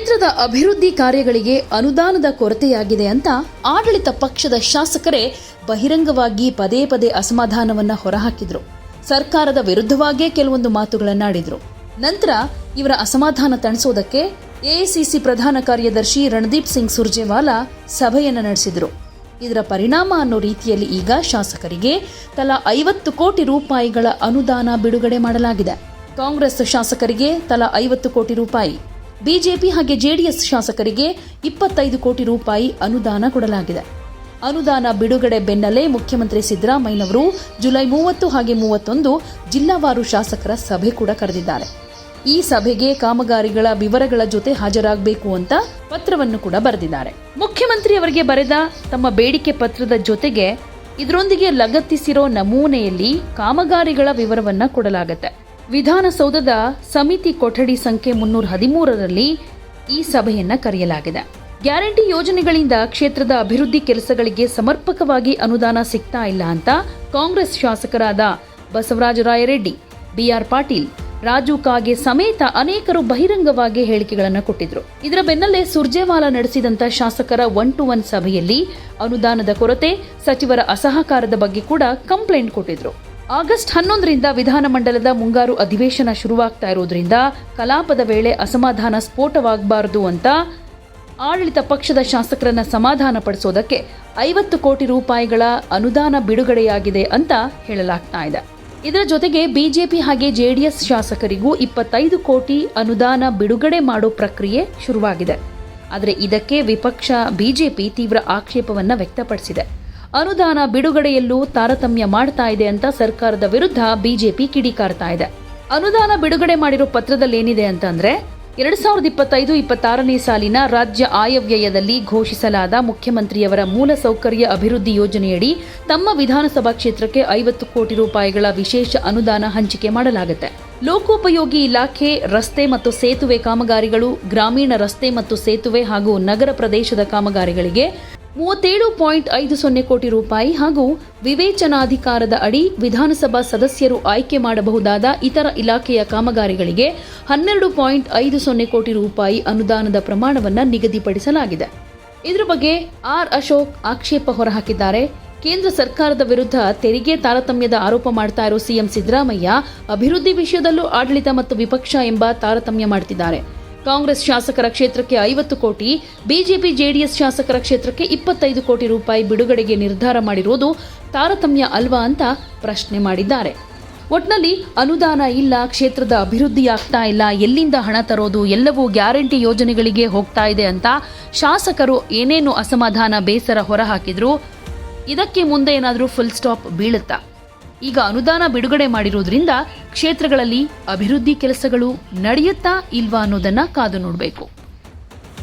ಕ್ಷೇತ್ರದ ಅಭಿವೃದ್ಧಿ ಕಾರ್ಯಗಳಿಗೆ ಅನುದಾನದ ಕೊರತೆಯಾಗಿದೆ ಅಂತ ಆಡಳಿತ ಪಕ್ಷದ ಶಾಸಕರೇ ಬಹಿರಂಗವಾಗಿ ಪದೇ ಪದೇ ಅಸಮಾಧಾನವನ್ನ ಹೊರಹಾಕಿದ್ರು. ಸರ್ಕಾರದ ವಿರುದ್ಧವಾಗಿಯೇ ಕೆಲವೊಂದು ಮಾತುಗಳನ್ನಾಡಿದ್ರು ನಂತರ ಇವರ ಅಸಮಾಧಾನ ತಣಿಸೋದಕ್ಕೆ ಎಐಸಿಸಿ ಪ್ರಧಾನ ಕಾರ್ಯದರ್ಶಿ ರಣದೀಪ್ ಸಿಂಗ್ ಸುರ್ಜೇವಾಲಾ ಸಭೆಯನ್ನ ನಡೆಸಿದ್ರು. ಇದರ ಪರಿಣಾಮ ಅನ್ನೋ ರೀತಿಯಲ್ಲಿ ಈಗ ಶಾಸಕರಿಗೆ ತಲಾ ಐವತ್ತು ಕೋಟಿ ರೂಪಾಯಿಗಳ ಅನುದಾನ ಬಿಡುಗಡೆ ಮಾಡಲಾಗಿದೆ. ಕಾಂಗ್ರೆಸ್ ಶಾಸಕರಿಗೆ ತಲಾ ಐವತ್ತು ಕೋಟಿ ರೂಪಾಯಿ. ಬಿಜೆಪಿ ಹಾಗೆ ಜೆಡಿಎಸ್ ಶಾಸಕರಿಗೆ ಇಪ್ಪತ್ತೈದು ಕೋಟಿ ರೂಪಾಯಿ ಅನುದಾನ ಕೊಡಲಾಗಿದೆ. ಅನುದಾನ ಬಿಡುಗಡೆ ಬೆನ್ನಲ್ಲೇ ಮುಖ್ಯಮಂತ್ರಿ ಸಿದ್ದರಾಮಯ್ಯನವರು ಜುಲೈ ಮೂವತ್ತು ಹಾಗೆ ಮೂವತ್ತೊಂದು ಜಿಲ್ಲಾವಾರು ಶಾಸಕರ ಸಭೆ ಕೂಡ ಕರೆದಿದ್ದಾರೆ. ಈ ಸಭೆಗೆ ಕಾಮಗಾರಿಗಳ ವಿವರಗಳ ಜೊತೆ ಹಾಜರಾಗಬೇಕು ಅಂತ ಪತ್ರವನ್ನು ಕೂಡ ಬರೆದಿದ್ದಾರೆ. ಮುಖ್ಯಮಂತ್ರಿ ಅವರಿಗೆ ಬರೆದ ತಮ್ಮ ಬೇಡಿಕೆ ಪತ್ರದ ಜೊತೆಗೆ ಇದರೊಂದಿಗೆ ಲಗತ್ತಿಸಿರೋ ನಮೂನೆಯಲ್ಲಿ ಕಾಮಗಾರಿಗಳ ವಿವರವನ್ನ ಕೊಡಲಾಗುತ್ತೆ. ವಿಧಾನಸೌಧದ ಸಮಿತಿ ಕೊಠಡಿ ಸಂಖ್ಯೆ ಮುನ್ನೂರ ಹದಿಮೂರರಲ್ಲಿ ಈ ಸಭೆಯನ್ನ ಕರೆಯಲಾಗಿದೆ. ಗ್ಯಾರಂಟಿ ಯೋಜನೆಗಳಿಂದ ಕ್ಷೇತ್ರದ ಅಭಿವೃದ್ಧಿ ಕೆಲಸಗಳಿಗೆ ಸಮರ್ಪಕವಾಗಿ ಅನುದಾನ ಸಿಗ್ತಾ ಇಲ್ಲ ಅಂತ ಕಾಂಗ್ರೆಸ್ ಶಾಸಕರಾದ ಬಸವರಾಜ ರಾಯರೆಡ್ಡಿ, ಬಿಆರ್ ಪಾಟೀಲ್, ರಾಜು ಕಾಗೆ ಸಮೇತ ಅನೇಕರು ಬಹಿರಂಗವಾಗಿ ಹೇಳಿಕೆಗಳನ್ನು ಕೊಟ್ಟಿದ್ರು. ಇದರ ಬೆನ್ನಲ್ಲೇ ಸುರ್ಜೇವಾಲಾ ನಡೆಸಿದಂತ ಶಾಸಕರ ಒನ್ ಟು ಒನ್ ಸಭೆಯಲ್ಲಿ ಅನುದಾನದ ಕೊರತೆ, ಸಚಿವರ ಅಸಹಕಾರದ ಬಗ್ಗೆ ಕೂಡ ಕಂಪ್ಲೇಂಟ್ ಕೊಟ್ಟಿದ್ರು. ಆಗಸ್ಟ್ ಹನ್ನೊಂದರಿಂದ ವಿಧಾನಮಂಡಲದ ಮುಂಗಾರು ಅಧಿವೇಶನ ಶುರುವಾಗ್ತಾ ಇರೋದ್ರಿಂದ ಕಲಾಪದ ವೇಳೆ ಅಸಮಾಧಾನ ಸ್ಫೋಟವಾಗಬಾರದು ಅಂತ ಆಡಳಿತ ಪಕ್ಷದ ಶಾಸಕರನ್ನ ಸಮಾಧಾನ ಪಡಿಸೋದಕ್ಕೆ ಐವತ್ತು ಕೋಟಿ ರೂಪಾಯಿಗಳ ಅನುದಾನ ಬಿಡುಗಡೆಯಾಗಿದೆ ಅಂತ ಹೇಳಲಾಗ್ತಾ ಇದೆ. ಇದರ ಜೊತೆಗೆ ಬಿಜೆಪಿ ಹಾಗೆ ಜೆಡಿಎಸ್ ಶಾಸಕರಿಗೂ ಇಪ್ಪತ್ತೈದು ಕೋಟಿ ಅನುದಾನ ಬಿಡುಗಡೆ ಮಾಡೋ ಪ್ರಕ್ರಿಯೆ ಶುರುವಾಗಿದೆ. ಆದರೆ ಇದಕ್ಕೆ ವಿಪಕ್ಷ, ಬಿಜೆಪಿ ತೀವ್ರ ಆಕ್ಷೇಪವನ್ನು ವ್ಯಕ್ತಪಡಿಸಿದೆ. ಅನುದಾನ ಬಿಡುಗಡೆಯಲ್ಲೂ ತಾರತಮ್ಯ ಮಾಡ್ತಾ ಇದೆ ಅಂತ ಸರ್ಕಾರದ ವಿರುದ್ಧ ಬಿಜೆಪಿ ಕಿಡಿಕಾರ್ತಾ ಇದೆ. ಅನುದಾನ ಬಿಡುಗಡೆ ಮಾಡಿರೋ ಪತ್ರದಲ್ಲಿ ಏನಿದೆ ಅಂತಂದ್ರೆ, ಎರಡ್ ಸಾವಿರದ ಇಪ್ಪತ್ತೈದು ಇಪ್ಪತ್ತಾರನೇ ಸಾಲಿನ ರಾಜ್ಯ ಆಯವ್ಯಯದಲ್ಲಿ ಘೋಷಿಸಲಾದ ಮುಖ್ಯಮಂತ್ರಿಯವರ ಮೂಲಸೌಕರ್ಯ ಅಭಿವೃದ್ಧಿ ಯೋಜನೆಯಡಿ ತಮ್ಮ ವಿಧಾನಸಭಾ ಕ್ಷೇತ್ರಕ್ಕೆ ಐವತ್ತು ಕೋಟಿ ರೂಪಾಯಿಗಳ ವಿಶೇಷ ಅನುದಾನ ಹಂಚಿಕೆ ಮಾಡಲಾಗುತ್ತೆ. ಲೋಕೋಪಯೋಗಿ ಇಲಾಖೆ, ರಸ್ತೆ ಮತ್ತು ಸೇತುವೆ ಕಾಮಗಾರಿಗಳು, ಗ್ರಾಮೀಣ ರಸ್ತೆ ಮತ್ತು ಸೇತುವೆ ಹಾಗೂ ನಗರ ಪ್ರದೇಶದ ಕಾಮಗಾರಿಗಳಿಗೆ ಮೂವತ್ತೇಳು ಪಾಯಿಂಟ್ ಐದು ಸೊನ್ನೆ ಕೋಟಿ ರೂಪಾಯಿ ಹಾಗೂ ವಿವೇಚನಾಧಿಕಾರದ ಅಡಿ ವಿಧಾನಸಭಾ ಸದಸ್ಯರು ಆಯ್ಕೆ ಮಾಡಬಹುದಾದ ಇತರ ಇಲಾಖೆಯ ಕಾಮಗಾರಿಗಳಿಗೆ ಹನ್ನೆರಡು ಪಾಯಿಂಟ್ ಐದು ಸೊನ್ನೆ ಕೋಟಿ ರೂಪಾಯಿ ಅನುದಾನದ ಪ್ರಮಾಣವನ್ನು ನಿಗದಿಪಡಿಸಲಾಗಿದೆ. ಇದರ ಬಗ್ಗೆ ಆರ್ ಅಶೋಕ್ ಆಕ್ಷೇಪ ಹೊರಹಾಕಿದ್ದಾರೆ. ಕೇಂದ್ರ ಸರ್ಕಾರದ ವಿರುದ್ಧ ತೆರಿಗೆ ತಾರತಮ್ಯದ ಆರೋಪ ಮಾಡ್ತಾ ಇರೋ ಸಿಎಂ ಸಿದ್ದರಾಮಯ್ಯ ಅಭಿವೃದ್ಧಿ ವಿಷಯದಲ್ಲೂ ಆಡಳಿತ ಮತ್ತು ವಿಪಕ್ಷ ಎಂಬ ತಾರತಮ್ಯ ಮಾಡ್ತಿದ್ದಾರೆ. ಕಾಂಗ್ರೆಸ್ ಶಾಸಕರ ಕ್ಷೇತ್ರಕ್ಕೆ ಐವತ್ತು ಕೋಟಿ, ಬಿಜೆಪಿ ಜೆಡಿಎಸ್ ಶಾಸಕರ ಕ್ಷೇತ್ರಕ್ಕೆ ಇಪ್ಪತ್ತೈದು ಕೋಟಿ ರೂಪಾಯಿ ಬಿಡುಗಡೆಗೆ ನಿರ್ಧಾರ ಮಾಡಿರುವುದು ತಾರತಮ್ಯ ಅಲ್ವಾ ಅಂತ ಪ್ರಶ್ನೆ ಮಾಡಿದ್ದಾರೆ. ಒಟ್ನಲ್ಲಿ ಅನುದಾನ ಇಲ್ಲ, ಕ್ಷೇತ್ರದ ಅಭಿವೃದ್ಧಿ ಆಗ್ತಾ ಇಲ್ಲ, ಎಲ್ಲಿಂದ ಹಣ ತರೋದು, ಎಲ್ಲವೂ ಗ್ಯಾರಂಟಿ ಯೋಜನೆಗಳಿಗೆ ಹೋಗ್ತಾ ಇದೆ ಅಂತ ಶಾಸಕರು ಏನೇನು ಅಸಮಾಧಾನ ಬೇಸರ ಹೊರಹಾಕಿದ್ರು, ಇದಕ್ಕೆ ಮುಂದೆ ಏನಾದರೂ ಫುಲ್ ಸ್ಟಾಪ್ ಬೀಳುತ್ತಾ? ಈಗ ಅನುದಾನ ಬಿಡುಗಡೆ ಮಾಡಿರೋದ್ರಿಂದ ಕ್ಷೇತ್ರಗಳಲ್ಲಿ ಅಭಿವೃದ್ಧಿ ಕೆಲಸಗಳು ನಡೆಯುತ್ತಾ ಇಲ್ವಾ ಅನ್ನೋದನ್ನ ಕಾದು ನೋಡಬೇಕು.